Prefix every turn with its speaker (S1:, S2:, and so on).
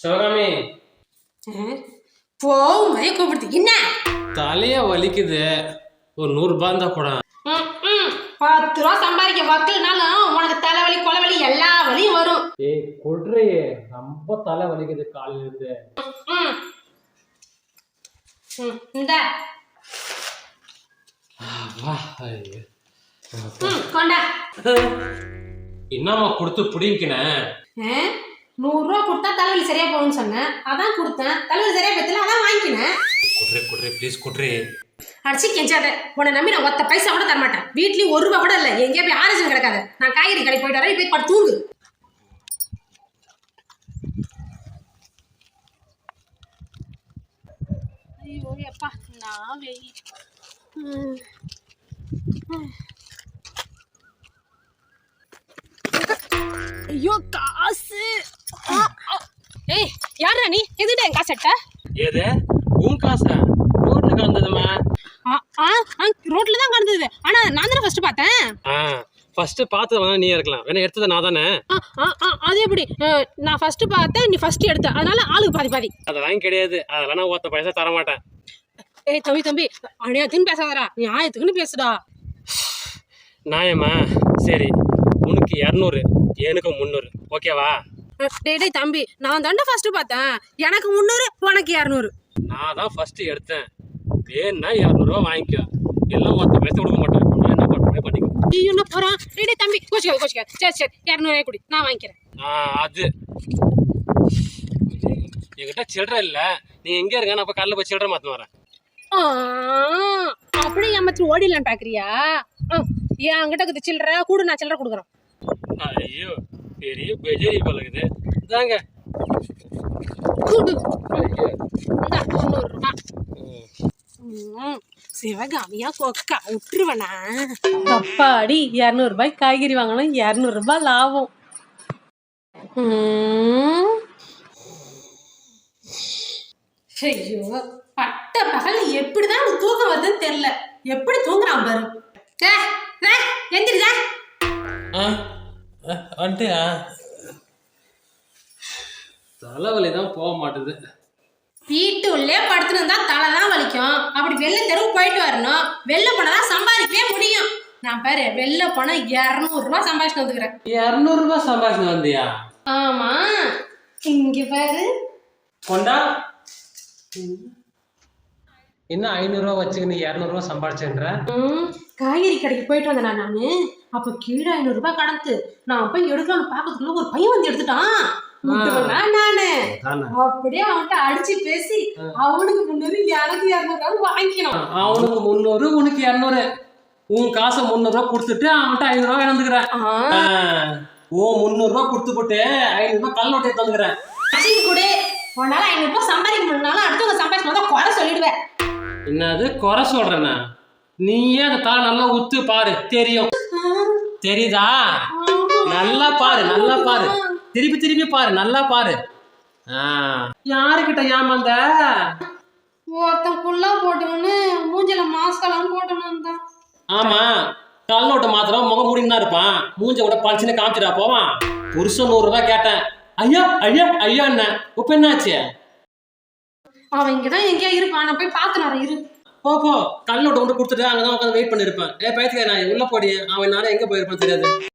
S1: சிவகாமி.
S2: போகும் மாதிரியே கூப்பிடுது என்ன?
S1: தலைய வலிக்குது. ஒரு நூறு ரூபாய் இருந்தா கூட.
S2: பத்து ரூபா சம்பாதிக்க வக்கல்னாலும் உனக்கு தலைவலி கொலவலி எல்லா வலியும் வரும்.
S1: ஏய் கொட்றையே ரொம்ப தலை வலிக்குது காலையில இருந்து
S2: இந்த. கொண்டா.
S1: என்னம்மா கொடுத்து பிடிங்கினேன்
S2: ஆ? நூறு ரூபா கொடுத்தா தலைவலி சரியா போகும்னு சொன்னேன். அதான் கொடுத்தேன். தலைவலி சரியா பத்தல அதான் வாங்கிக்கினேன்
S1: குட்ரே குட்ரே ப்ளீஸ் குட்ரே
S2: அடிச்சு கெஞ்சாத. உன்னை நம்பி நான் ஒத்த பைசா கூட தர மாட்டேன் வீட்லயும் ஒரு ரூபா கூட இல்லை. எங்கேயா போய் ஆரஞ்சு கிடக்காத. நான் காய்கறி கடை போயிட்டு வரேன். போய் படு தூங்கு. ஐயோ எப்பா நான் வெயில் ஐயோ யாரா நீ? எதுடா என் காசு எட்ட
S1: ஏது உன் காசா? ரோட்ல கலந்ததுமா?
S2: ஆ ஆ ரோட்ல தான் கிடந்தது ஆனா நான் தானே ஃபர்ஸ்ட் பார்த்தேன்.
S1: ஃபர்ஸ்ட் பார்த்து வேணா நீ இருக்கலாம். வேணா எடுத்தது நான் தானே.
S2: அது எப்படி? நான் ஃபர்ஸ்ட் பார்த்தேன் நீ ஃபர்ஸ்ட் எடுத்த. அதனால ஆளுக்கு பாதி பாதி.
S1: அதெல்லாம் கிடையாது. அதெல்லாம் நான் ஒத்த பைசா தர மாட்டேன்
S2: ஏய் தம்பி தம்பி அநியாயத்துக்குன்னு பேசாதடா. நீ ஆயத்துக்குன்னு பேசுடா.
S1: நியாயமா? சரி. உனக்கு இரநூறு எனக்கு முந்நூறு. ஓகேவா?
S2: டேய் டேய் தம்பி நான் தாண்டா ஃபர்ஸ்ட் பார்த்தேன். எனக்கு முந்நூறு உனக்கு இரநூறு.
S1: நான் தான் ஃபர்ஸ்ட் எடுத்தேன். வேணும்னா இரநூறுவா வாங்கிக்கோ. எல்லாம் ஒத்த பைசா கொடுக்க மாட்டேன். நான் என்ன பண்ணுறேன் பண்ணிக்கோ.
S2: ஐயோ என்ன போறான்? டேய் டேய் தம்பி கோச்சிக்காத கோச்சிக்காத. சரி சரி இரநூறுவா கொடு. நான் வாங்கிக்கிறேன்.
S1: அது. என்கிட்ட சில்லற இல்லை. நீ எங்கே இருங்க நான் கல்லில் போய் சில்லற மாற்றின வரேன்.
S2: அப்படியே ஏமாத்தி ஏன் அங்கிட்ட இருக்குது சில்லற. கூடு நான் சில்லற கொடுக்குறேன்.
S1: ஐயோ பெரிய பெஜரி பழகுது
S2: ம், சிவகாமியா கொக்கா விட்டுருவனா. அப்பாடி இரநூறுபாய் காய்கறி வாங்கணும். இரநூறுபா லாபம். ஐயோ பட்ட பகல் எப்படிதான் தூக்கம் வருதுன்னு தெரியல. எப்படி தூங்குறான் பாரு.
S1: ஆ? வந்துட்டியா? தலைவலி தான் போக மாட்டுது.
S2: வீட்டு உள்ளே படுத்துன்னு இருந்தா தலை தான் வலிக்கும். அப்படி வெளில தெருவு போயிட்டு வரணும். வெளில போனா தான் சம்பாதிக்கவே முடியும். நான் பாரு வெளில போனா இரநூறுபா சம்பாதிச்சுட்டு வந்துக்கிறேன்.
S1: இரநூறுபா சம்பாஷணம் வந்தியா?
S2: ஆமா. இங்க பாரு.
S1: கொண்டா. என்ன ஐநூறுரூவா வச்சுக்கின்னு இரநூறுவா சம்பாதிச்சேன்ற?
S2: ம், காய்கறி கடைக்கு போயிட்டு வந்தேன் நானு? அப்ப கீழே ஐநூறு ரூபாய் கடந்து நான் போய் எடுக்கலாம்னு பாக்கிறதுக்குள்ள ஒரு பையன் வந்து எடுத்துட்டான். நானு அப்படியே அவன்கிட்ட அடிச்சு பேசி அவனுக்கு முன்னூறு எனக்கு இரநூறு வாங்கிக்கணும்
S1: அவனுக்கு முந்நூறு உனக்கு இரநூறு. உன் காசை முந்நூறுரூவா கொடுத்துட்டு அவன்கிட்ட ஐநூறுரூவா இழந்துக்கிறேன்
S2: ஆ,
S1: ஓ முந்நூறுரூவா கொடுத்து போட்டு ஐநூறுரூவா கல் நோட்டை தந்துக்கிறேன்.
S2: கொடு உன்னால ஐநூறு ரூபாய் சம்பாதிக்க முடியலனாலும் அடுத்தவங்க சம்பாதிச்சு தான் குறை சொல்லிடுவேன்.
S1: என்னது? குறை சொல்றேனா? நீயே அந்த தலை நல்லா உத்து பாரு தெரியும். தெரியுதா? நல்லா பாரு நல்லா பாரு. திருப்பி திருப்பி பாரு நல்லா பாரு. யாருக்கிட்ட ஏமாந்த?
S2: ஒருத்தன் குள்ளா போட்டவனு மூஞ்சில மாஸ்கெல்லாம் போட்டவனு தான்.
S1: ஆமா. கல் நோட்டை மாத்திரம் முகம் முடின்னு தான் இருப்பான். மூஞ்ச கூட பளிச்சுன்னு காமிச்சிடா போவான். புருஷன் நூறு ரூபாய் கேட்டேன். ஐயா ஐயா ஐயா என்ன இப்ப என்னாச்சு?
S2: அவன் இங்கதான் எங்கேயா இருப்பான் நான் போய் பாத்துனாரன் இரு.
S1: போ போ. கல் நோட்டை கொண்டு கொடுத்துட்டு அங்கதான் உட்காந்து வெயிட் பண்ணிருப்பேன். ஏ பயத்துக்கார நான் உள்ள போடி. அவன் நானே எங்க போயிருப்பான் தெரியாது.